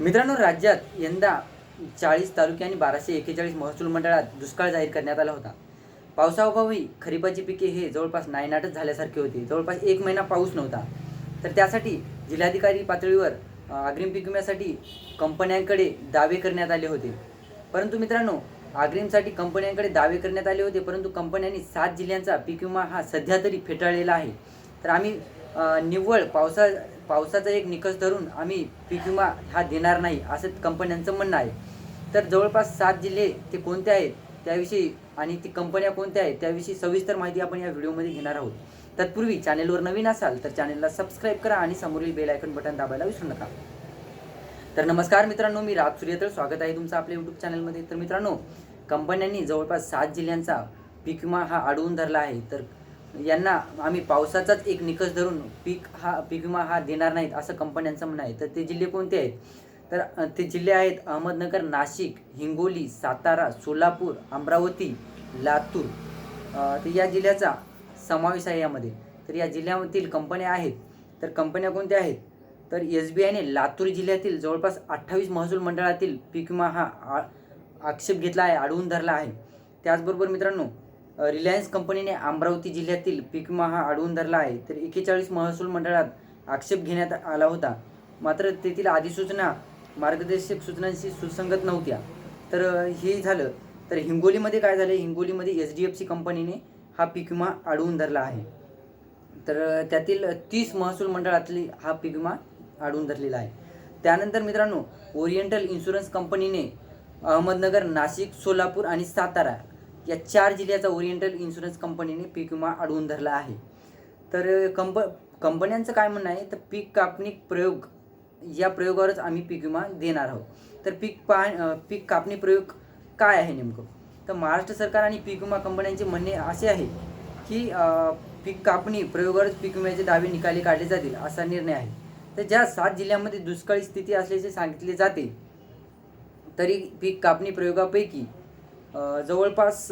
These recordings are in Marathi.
मित्रांनो राज्यात यंदा चाळीस तालुके आणि बाराशे एक्केचाळीस महसूल मंडळात दुष्काळ जाहीर करण्यात आला होता. पावसाअभावी खरीपाची पिके हे जवळपास नायनाटच झाल्यासारखे होते. जवळपास एक महिना पाऊस नव्हता. तर त्यासाठी जिल्हाधिकारी पातळीवर अग्रिम पीक विम्यासाठी कंपन्यांकडे दावे करण्यात आले होते. परंतु मित्रांनो अग्रिमसाठी कंपन्यांकडे दावे करण्यात आले होते परंतु कंपन्यांनी सात जिल्ह्यांचा पीक विमा हा सध्या तरी फेटाळलेला आहे. तर आम्ही निव्वळ पावसा पावसाचा एक निकष धरून आम्ही पीक विमा हा देणार नाही असं कंपन्यांचं म्हणणं आहे. तर जवळपास सात जिल्हे ते कोणते आहेत त्याविषयी आणि ती कंपन्या कोणत्या आहेत त्याविषयी सविस्तर माहिती आपण या व्हिडिओमध्ये घेणार आहोत. तत्पूर्वी चॅनेलवर नवीन असाल तर चॅनेलला सबस्क्राईब करा आणि समोरील बेल आयकन बटन दाबायला विसरू नका. तर नमस्कार मित्रांनो मी राज सूर्यतळ. स्वागत आहे तुमचं आपल्या यूट्यूब चॅनलमध्ये. तर मित्रांनो कंपन्यांनी जवळपास सात जिल्ह्यांचा पीक विमा हा अडवून धरला आहे. तर यांना आम्ही पावसाचाच एक निकष धरून पीक हा पीक विमा हा देणार नाहीत असं कंपन्यांचं म्हणणं आहे. तर ते जिल्हे कोणते आहेत? तर ते जिल्हे आहेत अहमदनगर नाशिक हिंगोली सातारा सोलापूर अमरावती लातूर. तर या जिल्ह्याचा समावेश आहे यामध्ये. तर या जिल्ह्यामधील कंपन्या आहेत. तर कंपन्या कोणत्या आहेत? तर एस बी आयने लातूर जिल्ह्यातील जवळपास अठ्ठावीस महसूल मंडळातील पीक विमा हा आ- आक्षेप घेतला आहे अडवून धरला आहे. त्याचबरोबर मित्रांनो रिलायन्स कंपनीने अमरावती जिल्ह्यातील पीक विमा हा अडवून धरला आहे. तर एकेचाळीस महसूल मंडळात आक्षेप घेण्यात आला होता. मात्र तेथील अधिसूचना मार्गदर्शक सूचनांशी सुसंगत नव्हत्या. तर हे झालं. तर हिंगोलीमध्ये काय झालं? हिंगोलीमध्ये एच डी एफ सी कंपनीने हा पीक विमा अडवून धरला आहे. तर त्यातील तीस महसूल मंडळातली हा पीक विमा अडवून धरलेला आहे. त्यानंतर मित्रांनो ओरिएंटल इन्शुरन्स कंपनीने अहमदनगर नाशिक सोलापूर आणि सातारा या चार जिल्ह्याचा ओरिएंटल इन्शुरन्स कंपनीने पीक विमा अडवून धरला आहे. तर कंप कंपन्यांचं काय म्हणणं आहे? तर पीक कापणी प्रयोग या प्रयोगावरच आम्ही पीक विमा देणार आहोत. तर पीक पा पीक कापणी प्रयोग काय आहे नेमकं? तर महाराष्ट्र सरकार आणि पीक विमा कंपन्यांचे म्हणणे असे आहे की पीक कापणी प्रयोगावरच पीक विम्याचे दावे निकाली काढले जातील असा निर्णय आहे. तर ज्या सात जिल्ह्यांमध्ये दुष्काळी स्थिती असल्याचे सांगितले जाते तरी पीक कापणी प्रयोगापैकी जवळपास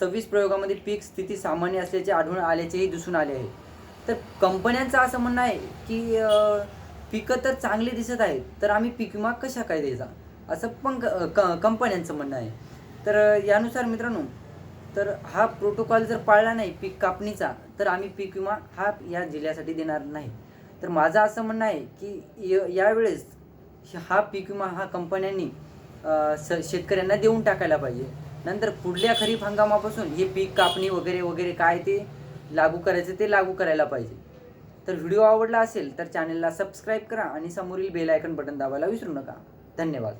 सव्वीस प्रयोगामध्ये पीक स्थिती सामान्य असल्याचे आढळून आल्याचेही दिसून आले आहे. तर कंपन्यांचं असं म्हणणं आहे की पिकं तर चांगली दिसत आहेत तर आम्ही पीक विमा कशा काय द्यायचा? असं पण क- क- कंपन्यांचं म्हणणं आहे. तर यानुसार मित्रांनो तर हा प्रोटोकॉल जर पाळला नाही पीक कापणीचा तर आम्ही पीक विमा हा या जिल्ह्यासाठी देणार नाही. तर माझं असं म्हणणं आहे की य- यावेळेस हा पीक विमा हा कंपन्यांनी स शेतकऱ्यांना देऊन टाकायला पाहिजे. नंतर पुढल्या खरीप हंगामापासून हे पीक कापणी वगैरे वगैरे काय ते लागू करायचं ते लागू करायला पाहिजे. तर व्हिडिओ आवडला असेल तर चॅनलला सबस्क्राईब करा आणि समोरील बेल आयकन बटन दाबायला विसरू नका. धन्यवाद.